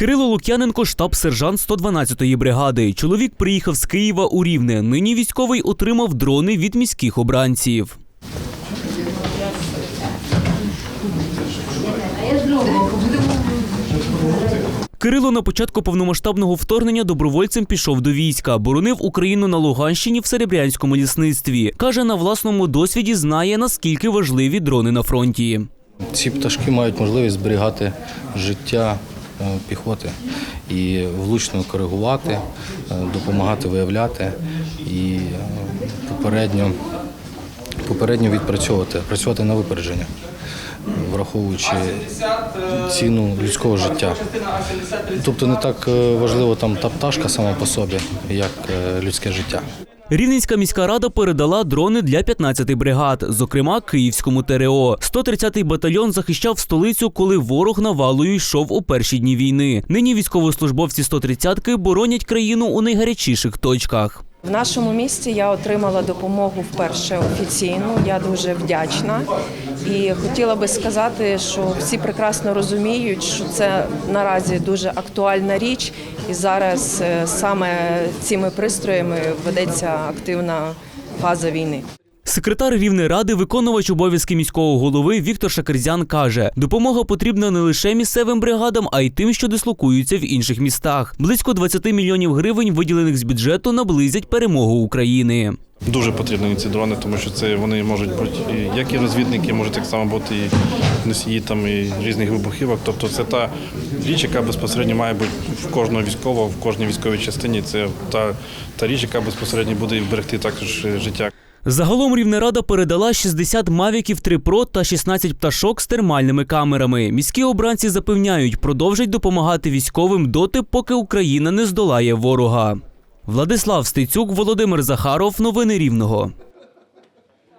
Кирило Лук'яненко, штаб-сержант 112-ї бригади. Чоловік приїхав з Києва у Рівне. Нині військовий отримав дрони від міських обранців. Кирило на початку повномасштабного вторгнення добровольцем пішов до війська, боронив Україну на Луганщині в Серебрянському лісництві. Каже, на власному досвіді знає, наскільки важливі дрони на фронті. Ці пташки мають можливість зберігати життя піхоти і влучно коригувати, е, допомагати виявляти і е, попередньо, попередньо відпрацьовувати, працювати на випередження, враховуючи ціну людського життя. Тобто не так е, важливо там та пташка сама по собі, як е, людське життя. Рівненська міська рада передала дрони для 15 бригад, зокрема Київському ТРО. 130-й батальйон захищав столицю, коли ворог навалою йшов у перші дні війни. Нині військовослужбовці 130-ки боронять країну у найгарячіших точках. В нашому місті я отримала допомогу вперше офіційну. Я дуже вдячна. І хотіла би сказати, що всі прекрасно розуміють, що це наразі дуже актуальна річ, і зараз е, саме цими пристроями ведеться активна фаза війни. Секретар Рівнеради, виконувач обов'язки міського голови Віктор Шакерзян каже: допомога потрібна не лише місцевим бригадам, а й тим, що дислокуються в інших містах. Близько 20 мільйонів гривень, виділених з бюджету, наблизять перемогу України. Дуже потрібні ці дрони, тому що це вони можуть бути як і розвідники, можуть так само бути і носії там і різних вибухівок. Тобто це та річ, яка безпосередньо має бути в кожного військового, в кожній військовій частині. Це та, та річ, яка безпосередньо буде вберегти також життя. Загалом Рівнерада передала 60 мавіків 3 Pro та 16 пташок з термальними камерами. Міські обранці запевняють, продовжать допомагати військовим доти, поки Україна не здолає ворога. Владислав Стецюк, Володимир Захаров. Новини Рівного.